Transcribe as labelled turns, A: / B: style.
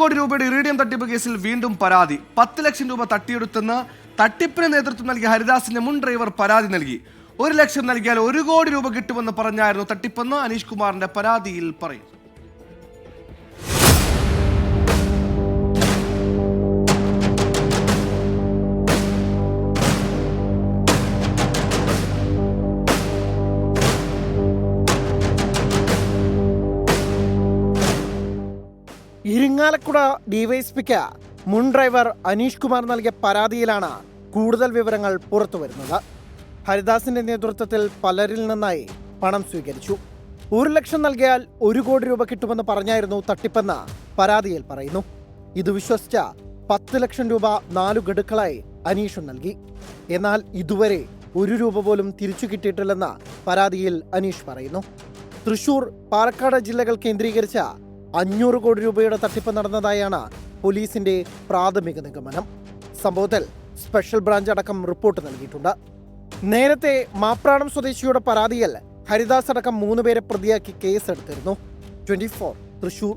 A: കോടി രൂപയുടെ ഇറീഡിയം തട്ടിപ്പ് കേസിൽ വീണ്ടും പരാതി. പത്ത് ലക്ഷം രൂപ തട്ടിയെടുത്തെന്ന് തട്ടിപ്പിന് നേതൃത്വം നൽകിയ ഹരിദാസിന്റെ മുൻ ഡ്രൈവർ പരാതി നൽകി. ഒരു ലക്ഷം നൽകിയാൽ ഒരു കോടി രൂപ കിട്ടുമെന്ന് പറഞ്ഞായിരുന്നു തട്ടിപ്പെന്ന് അനീഷ് കുമാറിന്റെ പരാതിയിൽ പറയും
B: ഇരിങ്ങാലക്കുട ഡിവൈഎസ്പിക്ക് മുൻ ഡ്രൈവർ അനീഷ് കുമാർ നൽകിയ പരാതിയിലാണ് കൂടുതൽ വിവരങ്ങൾ പുറത്തു വരുന്നത്. ഹരിദാസിന്റെ നേതൃത്വത്തിൽ പലരിൽ നിന്നായി പണം സ്വീകരിച്ചു. ഒരു ലക്ഷം നൽകിയാൽ ഒരു കോടി രൂപ കിട്ടുമെന്ന് പറഞ്ഞായിരുന്നു തട്ടിപ്പെന്ന് പരാതിയിൽ പറയുന്നു. ഇത് വിശ്വസിച്ച പത്ത് ലക്ഷം രൂപ നാലു ഗഡുക്കളായി അനീഷും നൽകി. എന്നാൽ ഇതുവരെ ഒരു രൂപ പോലും തിരിച്ചു കിട്ടിയിട്ടില്ലെന്ന് പരാതിയിൽ അനീഷ് പറയുന്നു. തൃശൂർ പാലക്കാട് ജില്ലകൾ കേന്ദ്രീകരിച്ച അഞ്ഞൂറ് കോടി രൂപയുടെ തട്ടിപ്പ് നടന്നതായാണ് പോലീസിന്റെ പ്രാഥമിക നിഗമനം. സംഭവത്തിൽ സ്പെഷ്യൽ ബ്രാഞ്ച് അടക്കം റിപ്പോർട്ട് നൽകിയിട്ടുണ്ട്. നേരത്തെ മാപ്രാണം സ്വദേശിയുടെ പരാതിയിൽ ഹരിദാസ് അടക്കം മൂന്ന് പേരെ പ്രതിയാക്കി കേസെടുത്തിരുന്നു. Twenty four Thrissur.